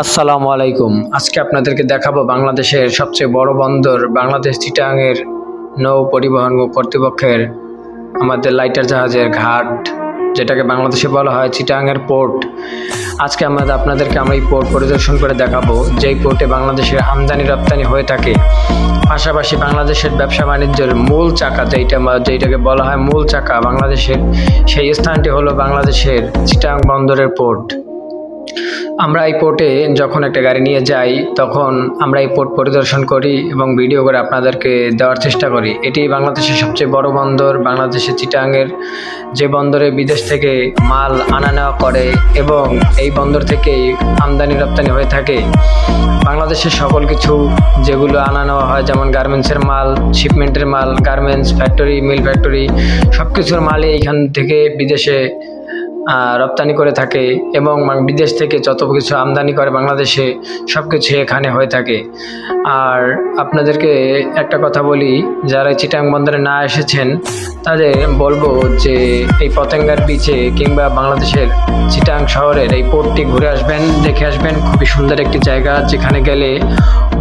আসসালামু আলাইকুম। আজকে আপনাদেরকে দেখাবো বাংলাদেশের সবচেয়ে বড় বন্দর, বাংলাদেশ চিটাংয়ের নৌ পরিবহন কর্তৃপক্ষের আমাদের লাইটার জাহাজের ঘাট, যেটাকে বাংলাদেশে বলা হয় চিটাংয়ের পোর্ট। আজকে আমরা আপনাদেরকে আমরা এই পোর্ট পরিদর্শন করে দেখাবো, যেই পোর্টে বাংলাদেশের আমদানি রপ্তানি হয়ে থাকে। পাশাপাশি বাংলাদেশের ব্যবসা বাণিজ্যের মূল চাকা যেইটা যেইটাকে বলা হয় মূল চাকা বাংলাদেশের, সেই স্থানটি হলো বাংলাদেশের চিটাং বন্দরের পোর্ট। আমরা এই পোর্টে যখন একটা গাড়ি নিয়ে যাই, তখন আমরা এই পোর্ট পরিদর্শন করি এবং ভিডিও করে আপনাদেরকে দেওয়ার চেষ্টা করি। এটি বাংলাদেশের সবচেয়ে বড় বন্দর, বাংলাদেশের চিটাংয়ের যে বন্দরে বিদেশ থেকে মাল আনা নেওয়া করে এবং এই বন্দর থেকেই আমদানি রপ্তানি হয়ে থাকে। বাংলাদেশের সকল কিছু যেগুলো আনা নেওয়া হয়, যেমন গার্মেন্টসের মাল শিপমেন্টের মাল গার্মেন্টস ফ্যাক্টরি মিল ফ্যাক্টরি সব কিছুর মালই এইখান থেকে বিদেশে রপ্তানি করে থাকে এবং বিদেশ থেকে যত কিছু আমদানি করে বাংলাদেশে সব কিছু এখানে হয়ে থাকে। আর আপনাদেরকে একটা কথা বলি, যারা চিটাং বন্দরে না এসেছেন, তাদের বলব যে এই পতেঙ্গার বিচে কিংবা বাংলাদেশের চিটাং শহরের এই পোর্টটি ঘুরে আসবেন, দেখে আসবেন। খুবই সুন্দর একটি জায়গা, যেখানে গেলে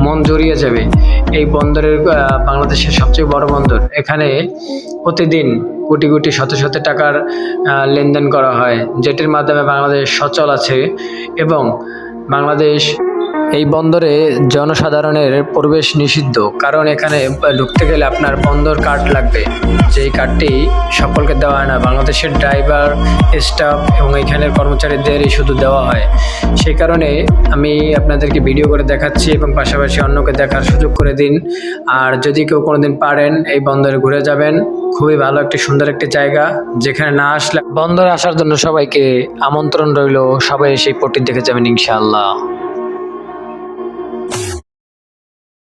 মন জড়িয়ে যাবে। এই বন্দরের বাংলাদেশের সবচেয়ে বড় বন্দর। এখানে প্রতিদিন কোটি কোটি, শত শত টাকার লেনদেন করা হয়, যেটির মাধ্যমে বাংলাদেশ সচল আছে এবং বাংলাদেশ এই বন্দরে জনসাধারণের প্রবেশ নিষিদ্ধ, কারণ এখানে ঢুকতে গেলে আপনার বন্দর কার্ড লাগবে। যেই কার্ডটি সকলকে দেওয়া হয় না। বাংলাদেশের ড্রাইভার, স্টাফ এবং এখানের কর্মচারীদেরই শুধু দেওয়া হয়। সেই কারণে আমি আপনাদেরকে ভিডিও করে দেখাচ্ছি এবং পাশাপাশি অন্যকে দেখার সুযোগ করে দিন। আর যদি কেউ কোনোদিন পারেন, এই বন্দরে ঘুরে যাবেন। খুবই ভালো একটি, সুন্দর একটি জায়গা। যেখানে না আসলে বন্দরে আসার জন্য সবাইকে আমন্ত্রণ রইল। সবাই সেই পট্টি দেখে যাবেন ইনশাআল্লাহ।